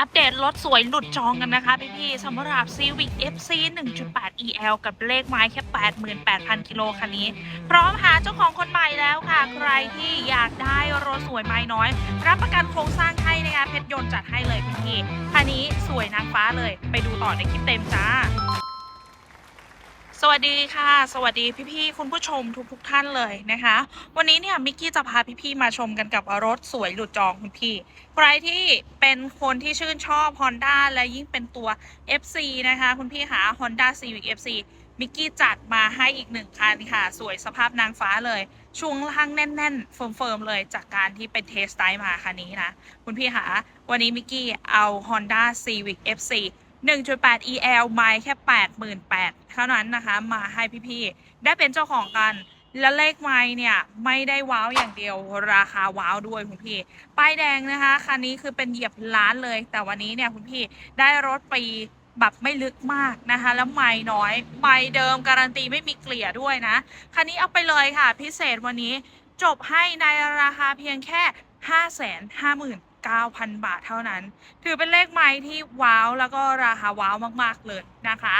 อัปเดตรถสวยหลุดจองกันนะคะพี่ๆสำหรับ Civic FC 1.8 EL กับเลขไม้แค่ 88,000 กิโลคันนี้ พร้อมหาเจ้าของคนใหม่แล้วค่ะ ใครที่อยากได้รถสวยไม้น้อย รับประกันโครงสร้างให้นะคะเพชรยนต์จัดให้เลยพี่ๆคันนี้สวยนางฟ้าเลย ไปดูต่อในคลิปเต็มจ้า สวัสดีค่ะ สวัสดีพี่ๆคุณผู้ชมทุกๆทท่านเลยนะคะ วันนี้เนี่ยมิกกี้จะพาพี่ๆมาชมกันกับรถสวยหลุดจองคุณพี่ ใครที่เป็นคนที่ชื่นชอบ Honda และยิ่งเป็นตัว FC นะคะ คุณพี่คะ Honda Civic FC มิกกี้จัดมาให้อีกหนึ่งคันค่ะ สวยสภาพนางฟ้าเลยช่วงล่างแน่นๆ เฟิร์มๆ เลยจากการที่ไปเทสไดมาคันนี้นะ คุณพี่คะวันนี้มิกกี้เอา Honda Civic FC 1.8 EL ไมล์แค่ 88,000เท่านั้นนะคะ มาให้พี่ๆ ได้เป็นเจ้าของกัน และเลขไม้เนี่ย ไม่ได้ว้าวอย่างเดียวราคาว้าวด้วยคุณพี่ ป้ายแดงนะคะคันนี้คือเป็นเหยียบล้านเลย แต่วันนี้เนี่ยคุณพี่ได้รถปีแบบไม่ลึกมากนะคะ แล้วไม่น้อยไม่เดิมการันตีไม่มีเกลี่ยด้วยนะ คันนี้เอาไปเลยค่ะ พิเศษวันนี้จบให้ในราคาเพียงแค่ 550,000 9,000 บาทเท่านั้น ถือเป็นเลขไม้ที่ว้าวแล้วก็ราคาว้าวมากๆเลยนะคะ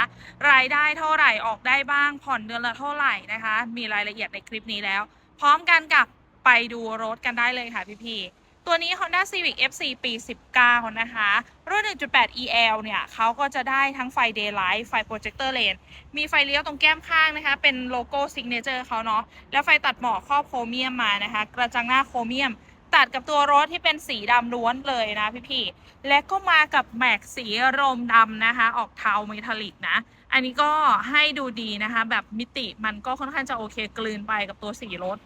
รายได้เท่าไหร่ออกได้บ้างผ่อนเดือนละเท่าไหร่นะคะ มีรายละเอียดในคลิปนี้แล้ว พร้อมกันกับไปดูรถกันได้เลยค่ะพี่ๆตัวนี้ Honda Civic FC ปี 19 นะคะ รุ่น 1.8 EL เนี่ยเขาก็จะได้ทั้งไฟ Daylight ไฟ Projector Lane มีไฟเลี้ยวตรงแก้มข้างนะคะ เป็นโลโก้ Signature เขาเนาะ แล้วไฟตัดหมอกครอบโครเมียมมานะคะ กระจังหน้าโครเมียม ตัดกับตัวรถที่เป็นสีดำล้วนเลยนะพี่ๆ และก็มากับแม็กสีรมดำนะคะ ออกเทาเมทัลลิกนะ อันนี้ก็ให้ดูดีนะคะ แบบมิติมันก็ค่อนข้างจะโอเคกลืนไปกับตัวสีรถ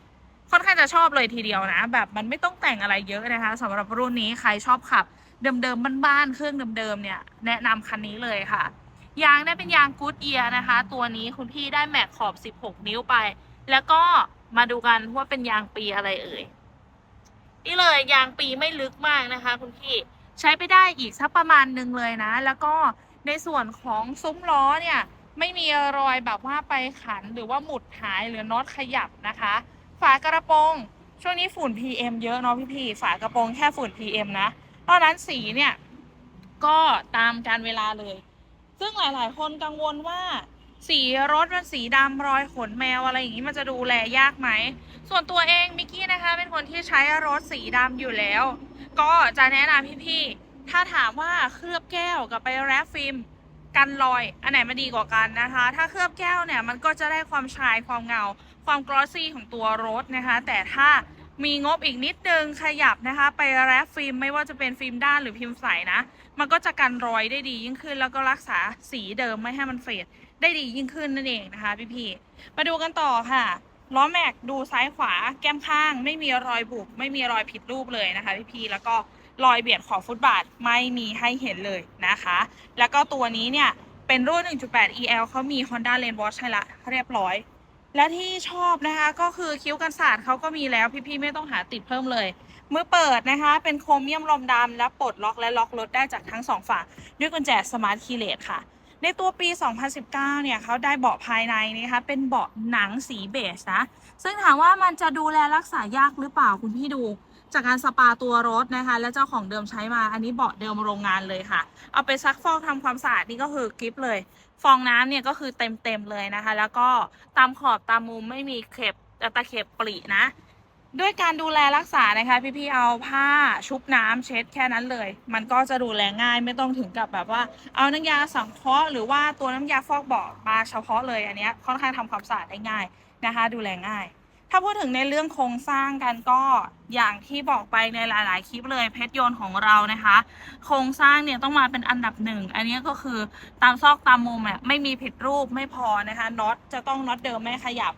ค่อนข้างจะชอบเลยทีเดียวนะ แบบมันไม่ต้องแต่งอะไรเยอะนะคะสำหรับรุ่นนี้ใครชอบขับ เดิมๆบ้านๆเครื่องเดิมๆเนี่ยแนะนำคันนี้เลยค่ะ ยางได้เป็นยางกูดเอียนะคะ ตัวนี้คุณพี่ได้แม็กขอบ 16 นิ้วไป แล้วก็มาดูกันว่าเป็นยางปีอะไรเอ่ย นี่เลยยางปีไม่ลึกมากนะคะ คุณพี่ใช้ไปได้อีกสักประมาณหนึ่งเลยนะ แล้วก็ในส่วนของซุ้มล้อเนี่ย ไม่มีรอยแบบว่าไปขันหรือว่าหมุดหายหรือน็อตขยับนะคะ ฝากระโปรงช่วงนี้ฝุ่น PM เยอะเนาะพี่ๆฝากระโปรงแค่ฝุ่น PM นะตอนนั้นสีเนี่ยก็ตามการเวลาเลย ซึ่งหลาย ๆ คนกังวลว่า สีรถมันสีดำรอยขนแมวอะไรอย่างนี้มันจะดูแลยากไหม ส่วนตัวเองมิกกี้นะคะ เป็นคนที่ใช้รถสีดำอยู่แล้ว ก็จะแนะนำพี่ๆ ถ้าถามว่าเคลือบแก้วกับไปแรปฟิล์มกันรอย อันไหนมันดีกว่ากันนะคะ ถ้าเคลือบแก้วเนี่ยมันก็จะได้ความชายความเงา ความกลอสซี่ของตัวรถนะคะ แต่ถ้ามีงบอีกนิดนึงขยับนะคะ ไปแรปฟิล์มไม่ว่าจะเป็นฟิล์มด้านหรือพิมพ์ใสนะ มันก็จะกันรอยได้ดียิ่งขึ้นแล้วก็รักษาสีเดิมไม่ให้มันเฟด ได้ดียิ่งขึ้นนั่นเองนะคะพี่ๆมาดูกันต่อค่ะล้อแม็กดูซ้ายขวาแก้มข้าง ไม่มีรอยบุบไม่มีรอยผิดรูปเลยนะคะพี่ๆแล้วก็รอยเบียดขอบฟุตบาทไม่มีให้เห็นเลยนะคะ แล้วก็ตัวนี้เนี่ยเป็นรุ่น 1.8 EL เขามี Honda Lane Watch ให้ละเรียบร้อย และที่ชอบนะคะก็คือคิ้วกันศาสตร์เขาก็มีแล้วพี่ๆไม่ต้องหาติดเพิ่มเลยเมื่อเปิดนะคะ เป็นโครเมียมลมดำและปลดล็อกและล็อกรถได้จากทั้งสองฝั่งด้วยกุญแจสมาร์ทคีย์เลสค่ะ ในตัวปี 2019 เนี่ยเขาได้เบาะภายในนะคะ เป็นเบาะหนังสีเบจนะ ซึ่งถามว่ามันจะดูแลรักษายากหรือเปล่าคุณพี่ดู จากการสปาตัวรถนะคะ และเจ้าของเดิมใช้มา อันนี้เบาะเดิมโรงงานเลยค่ะ เอาไปซักฟอกทำความสะอาดนี่ก็คือกริปเลย ฟองน้ำเนี่ยก็คือเต็มเต็มๆเลยนะคะ แล้วก็ตามขอบตามมุมไม่มีเข็บตะเข็บปรินะ ด้วยการดูแลรักษานะคะ พี่ๆเอาผ้าชุบน้ำเช็ดแค่นั้นเลย มันก็จะดูแลง่ายไม่ต้องถึงกับแบบว่า เอาน้ำยาสังเคราะห์หรือว่าตัวน้ำยาฟอกเบาะมาเฉพาะเลยอันนี้ค่อนข้างทำความสะอาดได้ง่ายนะคะ ดูแลง่าย ถ้าพูดถึงในเรื่องโครงสร้างกันก็อย่างที่บอกไปในหลาย ๆ คลิปเลยเพชรยนต์ของเรานะคะ โครงสร้างเนี่ยต้องมาเป็นอันดับหนึ่งอันนี้ก็คือตามซอกตามมุมอะไม่มีผิดรูปไม่พอนะคะน็อตจะต้องน็อตเดิมไม่ขยับ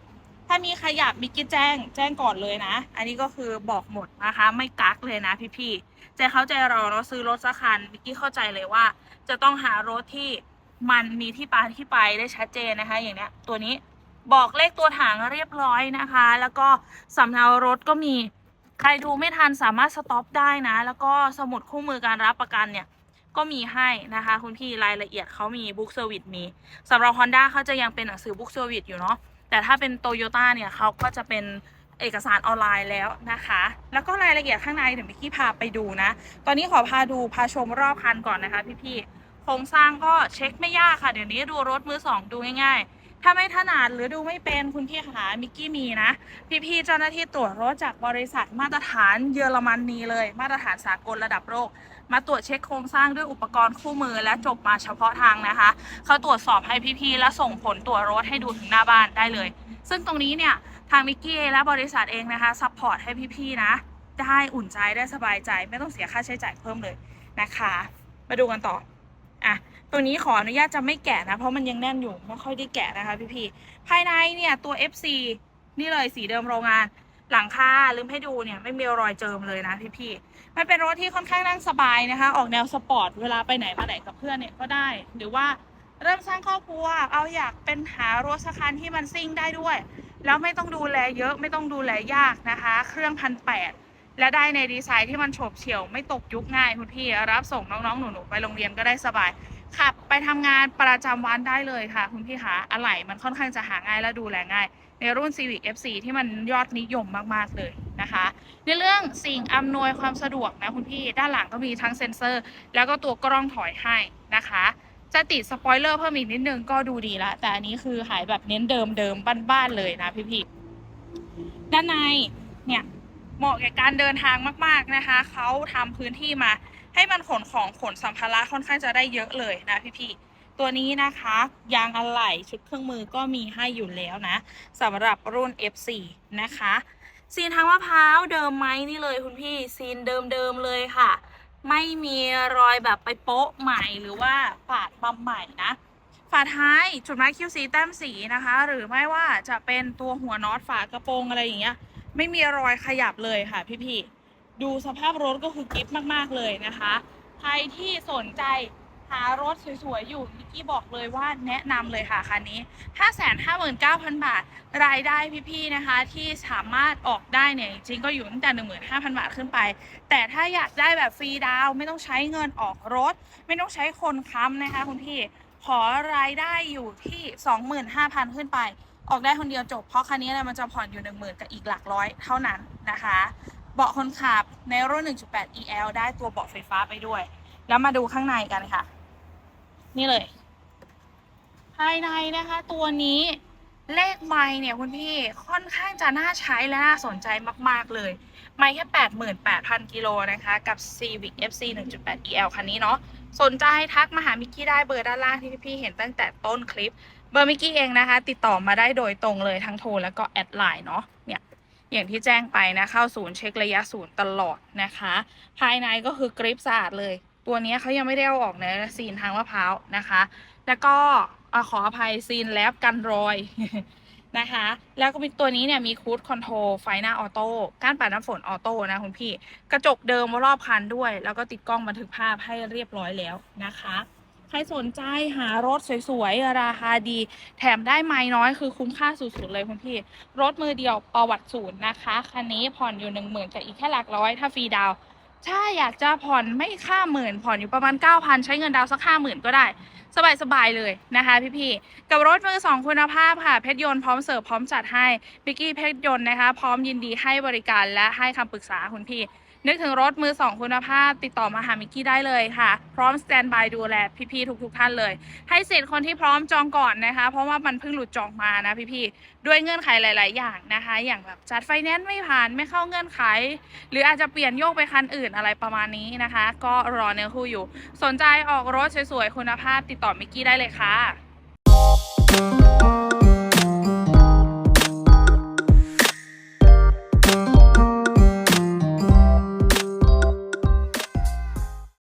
ถ้ามีขยับมิกกี้แจ้ง แจ้งก่อนเลยนะ อันนี้ก็คือบอกหมดนะคะ ไม่กักเลยนะพี่ๆใจเขาใจเราเราซื้อรถสักคันมิกกี้เข้าใจเลยว่า จะต้องหารถที่มันมีที่ปาที่ไปได้ชัดเจนนะคะ อย่างเนี้ย ตัวนี้บอกเลขตัวถังเรียบร้อยนะคะ แล้วก็สำเนารถก็มีใครดูไม่ทันสามารถสต็อปได้นะ แล้วก็สมุดคู่มือการรับประกันเนี่ยก็มีให้นะคะ คุณพี่รายละเอียดเขามีบุ๊กเซอร์วิสมีสำหรับ Honda เขาจะยังเป็นหนังสือบุ๊กเซอร์วิสอยู่เนาะ แต่ถ้าเป็นโตโยต้าเนี่ยเขาก็จะเป็นเอกสารออนไลน์แล้วนะคะ แล้วก็รายละเอียดข้างในเดี๋ยวมิกกี้พาไปดูนะ ตอนนี้ขอพาดูพาชมรอบคันก่อนนะคะพี่ๆโครงสร้างก็เช็คไม่ยากค่ะ เดี๋ยวนี้ดูรถมือสองดูง่ายๆ ถ้าไม่ถนัดหรือดูไม่เป็นคุณพี่ขามิกกี้มีนะ พี่ๆเจ้าหน้าที่ตรวจรถจากบริษัทมาตรฐานเยอรมนีเลย มาตรฐานสากลระดับโลก มาตรวจเช็คโครงสร้างด้วยอุปกรณ์คู่มือ และจบมาเฉพาะทางนะคะ เขาตรวจสอบให้พี่ๆและส่งผลตรวจรถให้ดูถึงหน้าบ้านได้เลย ซึ่งตรงนี้เนี่ยทางมิกกี้และบริษัทเองนะคะซัพพอร์ตให้พี่ๆนะ ได้อุ่นใจได้สบายใจ ไม่ต้องเสียค่าใช้จ่ายเพิ่มเลยนะคะ มาดูกันต่ออะตัวนี้ขออนุญาตจะไม่แกะนะ เพราะมันยังแน่นอยู่ไม่ค่อยได้แกะนะคะพี่ๆภายในเนี่ยตัว FC นี่เลยสีเดิมโรงงาน หลังคาลืมให้ดูเนี่ยไม่มีรอยเจิมเลยนะพี่ๆมันเป็นรถที่ค่อนข้างนั่งสบายนะคะ ออกแนวสปอร์ตเวลาไปไหนมาไหนกับเพื่อนเนี่ยก็ได้ หรือว่าเริ่มสร้างครอบครัว เอาอยากเป็นหารถสักคันที่มันซิ่งได้ด้วย แล้วไม่ต้องดูแลเยอะไม่ต้องดูแลยากนะคะ เครื่องพันแปดและได้ในดีไซน์ที่มันโฉบเฉี่ยวไม่ตกยุคง่ายคุณพี่รับส่งน้องๆหนูๆไปโรงเรียนก็ได้สบาย ขับไปทำงานประจำวันได้เลยค่ะ คุณพี่คะอะไหล่มันค่อนข้างจะหาง่ายและดูแลง่าย ในรุ่น Civic FC ที่มันยอดนิยมมากๆเลยนะคะ ในเรื่องสิ่งอำนวยความสะดวกนะคุณพี่ด้านหลังก็มีทั้งเซ็นเซอร์ แล้วก็ตัวกล้องถอยให้นะคะ จะติดสปอยเลอร์เพิ่มอีกนิดนึงก็ดูดีละ แต่อันนี้คือหายแบบเน้นเดิมเดิมๆบ้านๆเลยนะพี่พี่ๆด้านในเนี่ยเหมาะแก่การเดินทางมาก ๆนะคะ เขาทำพื้นที่มา ให้มันขนของขนสัมภาระค่อนข้างจะได้เยอะเลยนะพี่ๆตัวนี้นะคะยางอะไหล่ชุดเครื่องมือก็มีให้อยู่แล้วนะสำหรับรุ่น F4 นะคะซีนทางมะพร้าวเดิมไหมนี่เลยคุณพี่ซีนเดิมๆเลยค่ะ ไม่มีรอยแบบไปโป๊ะใหม่หรือว่าปาดบำใหม่นะฝาท้ายจุดหมายคิวสีแต้มสีนะคะ หรือไม่ว่าจะเป็นตัวหัวน็อตฝากระโปรงอะไรอย่างเงี้ยไม่มีรอยขยับเลยค่ะพี่ๆ ดูสภาพรถก็คือกิฟมากๆเลยนะคะ ใครที่สนใจหารถสวยๆ อยู่มิกกี้บอกเลยว่าแนะนำเลยค่ะคันนี้ 559,000 บาท รายได้พี่ๆ นะคะ ที่สามารถออกได้เนี่ย จริงๆก็อยู่ตั้งแต่ 15,000 บาทขึ้นไป แต่ถ้าอยากได้แบบฟรีดาวไม่ต้องใช้เงินออกรถ ไม่ต้องใช้คนค้ำนะคะคุณพี่ ขอรายได้อยู่ที่ 25,000 ขึ้นไป ออกได้คนเดียวจบ เพราะคันนี้เนี่ยมันจะผ่อนอยู่ 10,000 กับอีกหลักร้อยเท่านั้นนะคะ เบาะคนขับในรุ่น 1.8 EL ได้ตัวเบาะไฟฟ้าไปด้วย แล้วมาดูข้างในกันค่ะ นี่เลย ภายในนะคะ ตัวนี้เลขไม้เนี่ยคุณพี่ค่อนข้างจะน่าใช้และน่าสนใจมาก ๆ เลย ไม่แค่ 88,000 กิโลนะคะ กับ Civic FC 1.8 EL คันนี้เนาะสนใจทักมาหามิกกี้ได้เบอร์ด้านล่างที่พี่เห็นตั้งแต่ต้นคลิป เบอร์มิกกี้เองนะคะ ติดต่อมาได้โดยตรงเลยทั้งโทรแล้วก็แอดไลน์เนาะเนี่ย อย่างที่แจ้งไปนะเข้าศูนย์เช็คระยะศูนย์ตลอดนะคะ ภายในก็คือกริปสะอาดเลย ตัวนี้เขายังไม่ได้เอาออกในซีนทางมะพร้าวนะคะ แล้วก็ขออภัยซีนแลบกันรอยนะคะ แล้วก็มีตัวนี้เนี่ยมีคูดคอนโทรลไฟหน้าออโต้ก้านปัดน้ำฝนออโต้นะคุณพี่ กระจกเดิมรอบคันด้วย แล้วก็ติดกล้องบันทึกภาพให้เรียบร้อยแล้วนะคะ รสนใจหารถสวยๆ ราคาดี แถมได้ไม้น้อยคือคุ้มค่าสุดๆ เลยคุณพี่ รถมือเดียวประวัติศูนย์นะคะคันนี้ผ่อนอยู่หนึ่งหมื่นกับอีกแค่หลักร้อย ถ้าฟรีดาวถ้าอยากจะผ่อนไม่ค่าหมื่น ผ่อนอยู่ประมาณ 9,000 ใช้เงินดาวสักห้าหมื่นก็ได้ สบายๆเลยนะคะพี่ๆกับรถมือสองคุณภาพค่ะ เพชรยนต์พร้อมเสิร์ฟพร้อมจัดให้บิกกี้เพชรยนต์นะคะ พร้อมยินดีให้บริการและให้คำปรึกษาคุณพี่ นึกถึงรถมือสองคุณภาพ ติดต่อมาหามิกกี้ได้เลยค่ะ พร้อมสแตนบายดูแลพี่ๆทุกๆท่านเลย ให้สิทธิ์คนที่พร้อมจองก่อนนะคะ เพราะว่ามันเพิ่งหลุดจองมานะพี่ๆด้วยเงื่อนไขหลาย ๆ อย่างนะคะ อย่างแบบจัดไฟแนนซ์ไม่ผ่านไม่เข้าเงื่อนไข หรืออาจจะเปลี่ยนโยกไปคันอื่นอะไรประมาณนี้นะคะ ก็รอเนื้อคู่อยู่ สนใจออกรถสวยๆคุณภาพติดต่อมิกกี้ได้เลยค่ะ